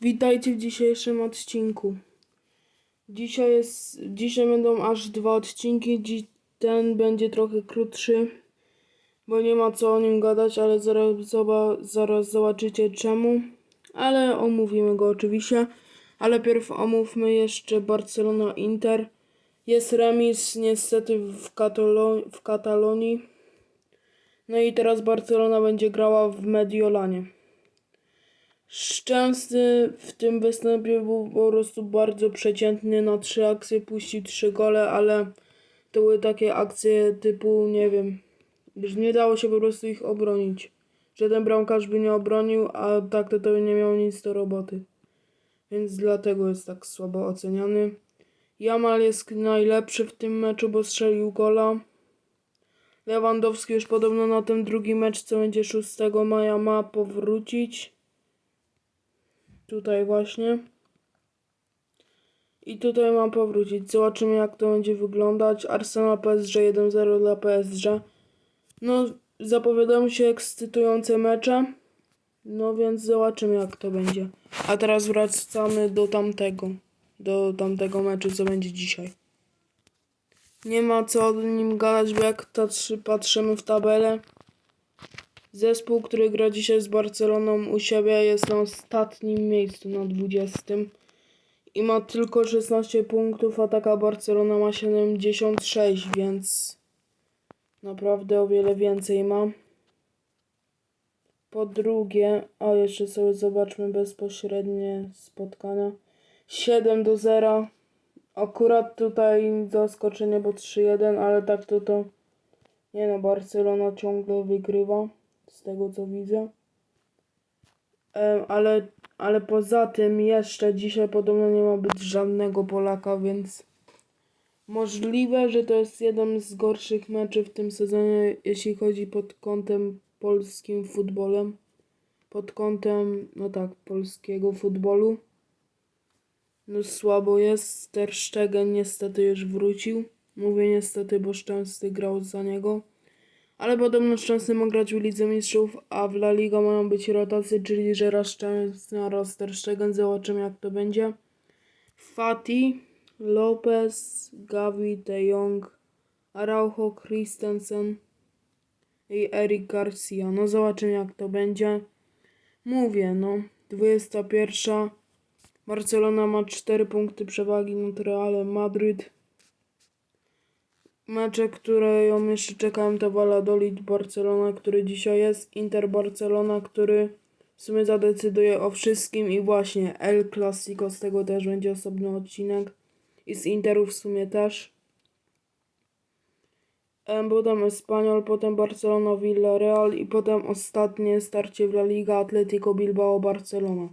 Witajcie w dzisiejszym odcinku. Dzisiaj jest, dzisiaj będą aż dwa odcinki. Dzi, ten będzie trochę krótszy, bo nie ma co o nim gadać, ale zaraz, zaraz zobaczycie czemu. Ale omówimy go oczywiście. Ale pierw omówmy jeszcze Barcelona Inter. Jest remis niestety w, Katalo- w Katalonii. No i teraz Barcelona będzie grała w Mediolanie. Szczęsny w tym występie był po prostu bardzo przeciętny. Na trzy akcje puścił trzy gole, ale to były takie akcje typu, nie wiem, że nie dało się po prostu ich obronić. Żaden bramkarz by nie obronił, a tak to, to nie miał nic do roboty. Więc dlatego jest tak słabo oceniany. Jamal jest najlepszy w tym meczu, bo strzelił gola. Lewandowski już podobno na ten drugi mecz, co będzie 6 maja, ma powrócić. Tutaj właśnie. I tutaj mam powrócić. Zobaczymy jak to będzie wyglądać. Arsenal PSG 1-0 dla PSG. No, zapowiadają się ekscytujące mecze. No więc zobaczymy jak to będzie. A teraz wracamy do tamtego. Do tamtego meczu, co będzie dzisiaj. Nie ma co o nim gadać, bo jak patrzy, patrzymy w tabelę, Zespół, który gra dzisiaj z Barceloną u siebie jest na ostatnim miejscu, na 20. I ma tylko 16 punktów, a taka Barcelona ma 76, więc naprawdę o wiele więcej ma. Po drugie, a jeszcze sobie zobaczmy bezpośrednie spotkania. 7 do 0. Akurat tutaj zaskoczenie, bo 3-1, ale tak to to. Nie no, Barcelona ciągle wygrywa, z tego co widzę. Ale, ale poza tym jeszcze dzisiaj podobno nie ma być żadnego Polaka, więc możliwe, że to jest jeden z gorszych meczów w tym sezonie, jeśli chodzi pod kątem polskim futbolem. Pod kątem, no tak, polskiego futbolu. No słabo jest. Ter Stegen niestety już wrócił. Mówię niestety, bo Szczęsny grał za niego. Ale podobno Szczęsny ma grać w Lidze Mistrzów, a w La Liga mają być rotacje, czyli że raz Szczęsny, a raz Ter Stegen. Zobaczymy jak to będzie. Fati, Lopez, Gavi, De Jong, Araujo, Christensen i Eric Garcia. No zobaczymy jak to będzie. Mówię, no. 21. Barcelona ma 4 punkty przewagi nad Realem Madryt. Mecze, które ją jeszcze czekają to Valladolid Barcelona, który dzisiaj jest, Inter Barcelona, który w sumie zadecyduje o wszystkim i właśnie El Clasico, z tego też będzie osobny odcinek i z Interu w sumie też. Em, Potem Espanyol, potem Barcelona Villarreal i potem ostatnie starcie w La Liga Atletico Bilbao Barcelona.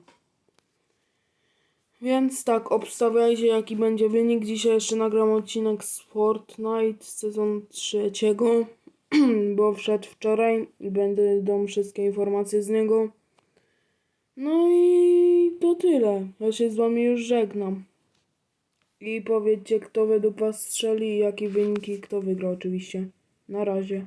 Więc tak, obstawiajcie jaki będzie wynik. Dzisiaj jeszcze nagram odcinek z Fortnite sezon trzeciego, bo wszedł wczoraj i będą wszystkie informacje z niego. No i to tyle. Ja się z wami już żegnam. I powiedzcie kto według was strzeli i jakie wyniki kto wygra oczywiście. Na razie.